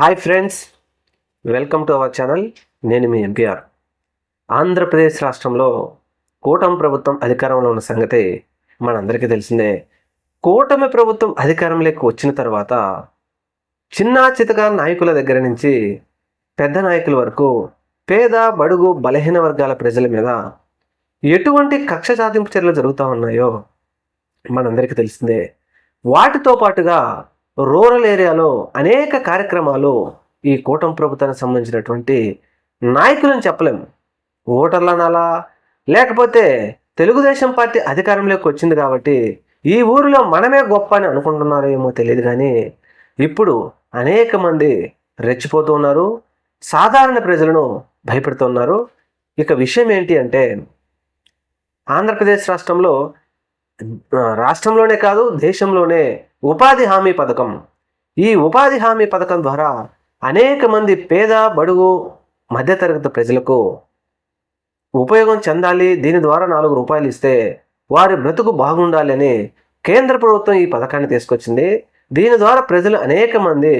Hi friends welcome to our channel. నేను మీ MPR Andhra Pradesh రాష్ట్రంలో కూటమి ప్రభుత్వం అధికారంలో ఉన్న సంగతి మనందరికీ తెలిసిందే. కూటమి ప్రభుత్వం అధికారంలోకి వచ్చిన తర్వాత చిన్న చితక నాయకుల దగ్గర నుంచి పెద్ద నాయకుల వరకు పేద బడుగు బలహీన వర్గాల ప్రజల మీద ఎటువంటి కక్ష సాధింపు చర్యలు జరుగుతూ ఉన్నాయో మనందరికీ తెలిసిందే. వాటితో పాటుగా రూరల్ ఏరియాలో అనేక కార్యక్రమాలు ఈ కూటమి ప్రభుత్వానికి సంబంధించినటువంటి నాయకులను చెప్పలేము. ఓటర్లు లేకపోతే తెలుగుదేశం పార్టీ అధికారంలోకి వచ్చింది కాబట్టి ఈ ఊరిలో మనమే గొప్ప అని అనుకుంటున్నారో ఏమో తెలియదు కానీ ఇప్పుడు అనేక మంది రెచ్చిపోతూ ఉన్నారు. సాధారణ ప్రజలను భయపెడుతున్నారు ఇక విషయం ఏంటి అంటే ఆంధ్రప్రదేశ్ రాష్ట్రంలో రాష్ట్రంలోనే కాదు దేశంలోనే ఉపాధి హామీ పథకం. ఈ ఉపాధి హామీ పథకం ద్వారా అనేక మంది పేద బడుగు మధ్యతరగతి ప్రజలకు ఉపయోగం చెందాలి. దీని ద్వారా నాలుగు రూపాయలు ఇస్తే వారి బ్రతుకు బాగుండాలి అని కేంద్ర ప్రభుత్వం ఈ పథకాన్ని తీసుకొచ్చింది. దీని ద్వారా ప్రజలు అనేక మంది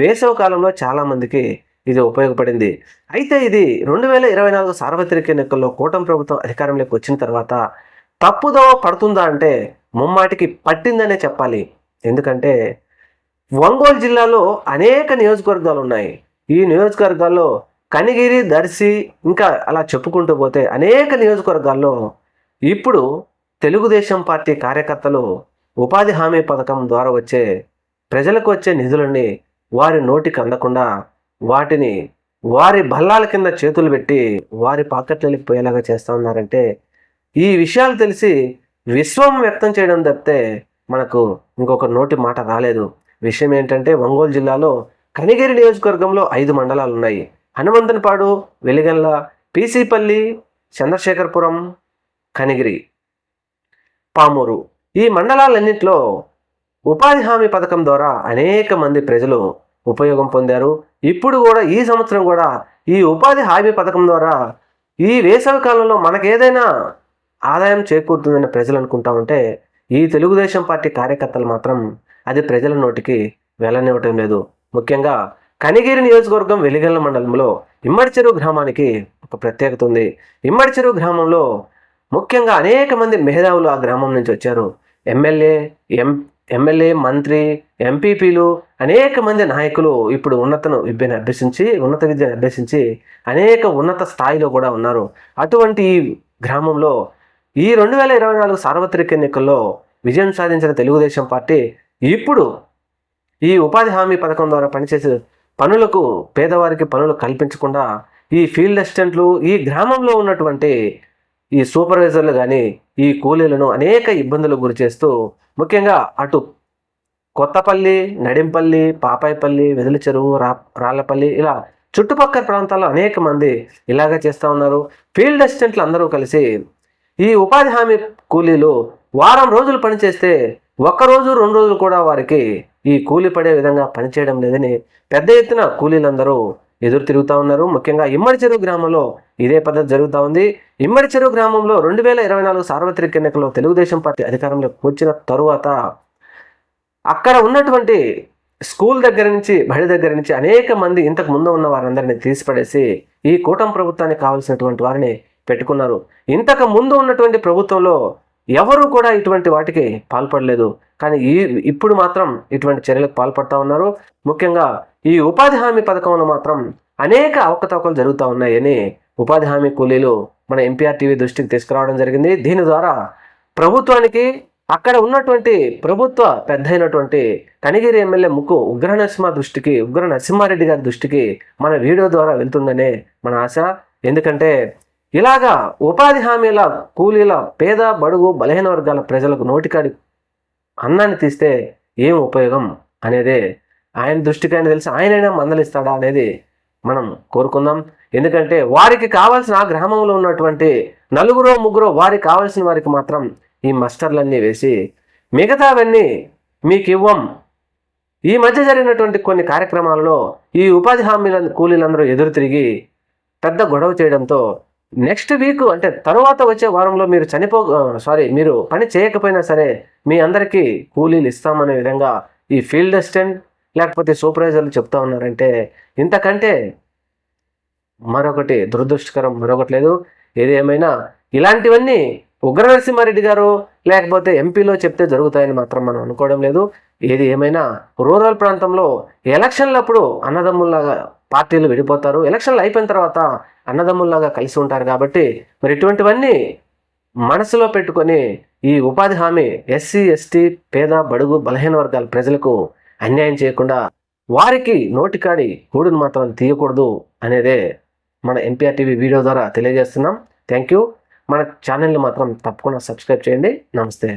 వేసవ కాలంలో చాలామందికి ఇది ఉపయోగపడింది. అయితే ఇది రెండు వేల ఇరవై నాలుగు సార్వత్రిక ఎన్నికల్లో కూటమి ప్రభుత్వం అధికారంలోకి వచ్చిన తర్వాత తప్పుదోవ పడుతుందా అంటే ముమ్మాటికి పట్టిందనే చెప్పాలి. ఎందుకంటే ఒంగోలు జిల్లాలో అనేక నియోజకవర్గాలు ఉన్నాయి. ఈ నియోజకవర్గాల్లో కనిగిరి దర్శి ఇంకా అలా చెప్పుకుంటూ పోతే అనేక నియోజకవర్గాల్లో ఇప్పుడు తెలుగుదేశం పార్టీ కార్యకర్తలు ఉపాధి హామీ పథకం ద్వారా వచ్చే ప్రజలకు వచ్చే నిధులని వారి నోటికి అందకుండా వాటిని వారి బల్లాల కింద చేతులు పెట్టి వారి పాకెట్లకి పోయేలాగా చేస్తూ ఉన్నారంటే ఈ విషయాలు తెలిసి విశ్వం వ్యక్తం చేయడం తప్పితే మనకు ఇంకొక నోటి మాట రాలేదు. విషయం ఏంటంటే ఒంగోలు జిల్లాలో కనిగిరి నియోజకవర్గంలో ఐదు మండలాలు ఉన్నాయి హనుమంతనపాడు వెలిగల్ల పీసీపల్లి చంద్రశేఖరపురం కనిగిరి పామూరు ఈ మండలాలన్నింటిలో ఉపాధి హామీ పథకం ద్వారా అనేక మంది ప్రజలు ఉపయోగం పొందారు. ఇప్పుడు కూడా ఈ సంవత్సరం కూడా ఈ ఉపాధి హామీ పథకం ద్వారా ఈ వేసవి కాలంలో మనకు ఏదైనా ఆదాయం చేకూరుతుందని ప్రజలు అనుకుంటా ఉంటే ఈ తెలుగుదేశం పార్టీ కార్యకర్తలు మాత్రం అది ప్రజల నోటికి వెళ్ళనివ్వటం లేదు. ముఖ్యంగా కనిగిరి నియోజకవర్గం వెలిగల్ల మండలంలో ఇమ్మడి చెరువు గ్రామానికి ఒక ప్రత్యేకత ఉంది. ఇమ్మడి చెరువు గ్రామంలో ముఖ్యంగా అనేక మంది మేధావులు ఆ గ్రామం నుంచి వచ్చారు. ఎమ్మెల్యే ఎం ఎమ్మెల్యే మంత్రి ఎంపీపీలు అనేక మంది నాయకులు ఇప్పుడు ఉన్నతను విద్యను అభ్యసించి ఉన్నత విద్యను అభ్యసించి అనేక ఉన్నత స్థాయిలో కూడా ఉన్నారు. అటువంటి ఈ గ్రామంలో ఈ రెండు వేల ఇరవై నాలుగు సార్వత్రిక ఎన్నికల్లో విజయం సాధించిన తెలుగుదేశం పార్టీ ఇప్పుడు ఈ ఉపాధి హామీ పథకం ద్వారా పనిచేసే పనులకు పేదవారికి పనులు కల్పించకుండా ఈ ఫీల్డ్ అసిస్టెంట్లు ఈ గ్రామంలో ఉన్నటువంటి ఈ సూపర్వైజర్లు కానీ ఈ కూలీలను అనేక ఇబ్బందులకు గురి చేస్తూ ముఖ్యంగా అటు కొత్తపల్లి నడింపల్లి పాపాయిపల్లి వెదుల చెరువు రా రాళ్ళపల్లి ఇలా చుట్టుపక్కల ప్రాంతాల్లో అనేక మంది ఇలాగే చేస్తూ ఉన్నారు. ఫీల్డ్ అసిస్టెంట్లు అందరూ కలిసి ఈ ఉపాధి హామీ కూలీలు వారం రోజులు పనిచేస్తే ఒక్క రోజు రెండు రోజులు కూడా వారికి ఈ కూలి పడే విధంగా పనిచేయడం లేదని పెద్ద ఎత్తున కూలీలందరూ ఎదురు తిరుగుతూ ఉన్నారు. ముఖ్యంగా ఇమ్మడి చెరువు గ్రామంలో ఇదే పద్ధతి జరుగుతూ ఉంది. ఇమ్మడి చెరువు గ్రామంలో రెండు వేల ఇరవై నాలుగు సార్వత్రిక ఎన్నికల్లో తెలుగుదేశం పార్టీ అధికారంలోకి వచ్చిన తరువాత అక్కడ ఉన్నటువంటి స్కూల్ దగ్గర నుంచి బడి దగ్గర నుంచి అనేక మంది ఇంతకు ముందు ఉన్న వారందరినీ తీసిపడేసి ఈ కూటమి ప్రభుత్వానికి కావాల్సినటువంటి వారిని పెట్టుకున్నారు. ఇంతకు ముందు ఉన్నటువంటి ప్రభుత్వంలో ఎవరు కూడా ఇటువంటి వాటికి పాల్పడలేదు. కానీ ఈ ఇప్పుడు మాత్రం ఇటువంటి చర్యలకు పాల్పడతా ఉన్నారు. ముఖ్యంగా ఈ ఉపాధి హామీ పథకంలో మాత్రం అనేక అవకతవకలు జరుగుతూ ఉన్నాయని ఉపాధి హామీ కూలీలు మన ఎన్పిఆర్ టీవీ దృష్టికి తీసుకురావడం జరిగింది. దీని ద్వారా ప్రభుత్వానికి అక్కడ ఉన్నటువంటి ప్రభుత్వ పెద్ద అయినటువంటి కనిగిరి ఎమ్మెల్యే ముక్కు ఉగ్ర నరసింహ దృష్టికి ఉగ్ర నరసింహారెడ్డి గారి దృష్టికి మన వీడియో ద్వారా వెళ్తుందనే మన ఆశ. ఎందుకంటే ఇలాగా ఉపాధి హామీల కూలీల పేద బడుగు బలహీన వర్గాల ప్రజలకు నోటికాడి అన్నాన్ని తీస్తే ఏం ఉపయోగం అనేదే ఆయన దృష్టికి తెలిసి ఆయనైనా మందలిస్తాడా అనేది మనం కోరుకుందాం. ఎందుకంటే వారికి కావాల్సిన ఆ గ్రామంలో ఉన్నటువంటి నలుగురో ముగ్గురో వారికి కావాల్సిన వారికి మాత్రం ఈ మస్టర్లన్నీ వేసి మిగతావన్నీ మీకు ఇవ్వం ఈ మధ్య జరిగినటువంటి కొన్ని కార్యక్రమాలలో ఈ ఉపాధి హామీల కూలీలందరూ ఎదురు తిరిగి పెద్ద గొడవ చేయడంతో నెక్స్ట్ వీక్ అంటే తర్వాత వచ్చే వారంలో మీరు చనిపో సారీ మీరు పని చేయకపోయినా సరే మీ అందరికీ కూలీలు ఇస్తామనే విధంగా ఈ ఫీల్డ్ అసిస్టెంట్ లేకపోతే సూపర్వైజర్లు చెప్తా ఉన్నారంటే ఇంతకంటే మరొకటి దురదృష్టకరం మరొకటి లేదు. ఏది ఏమైనా ఇలాంటివన్నీ ఉగ్ర నరసింహారెడ్డి గారు లేకపోతే ఎంపీలో చెప్తే జరుగుతాయని మాత్రం మనం అనుకోవడం లేదు. ఏది ఏమైనా రూరల్ ప్రాంతంలో ఎలక్షన్లప్పుడు అన్నదమ్ముల్లాగా పార్టీలు విడిపోతారు. ఎలక్షన్లు అయిపోయిన తర్వాత అన్నదమ్ముల్లాగా కలిసి ఉంటారు కాబట్టి మరి ఇటువంటివన్నీ మనసులో పెట్టుకొని ఈ ఉపాధి హామీ ఎస్సీ ఎస్టీ పేద బడుగు బలహీన వర్గాల ప్రజలకు అన్యాయం చేయకుండా వారికి నోటికాడి కూడును మాత్రం తీయకూడదు అనేదే మన ఎన్పిఆర్ టీవీ వీడియో ద్వారా తెలియజేస్తున్నాం. థ్యాంక్ యూ మన ఛానల్ని మాత్రం తప్పకుండా సబ్స్క్రైబ్ చేయండి. నమస్తే.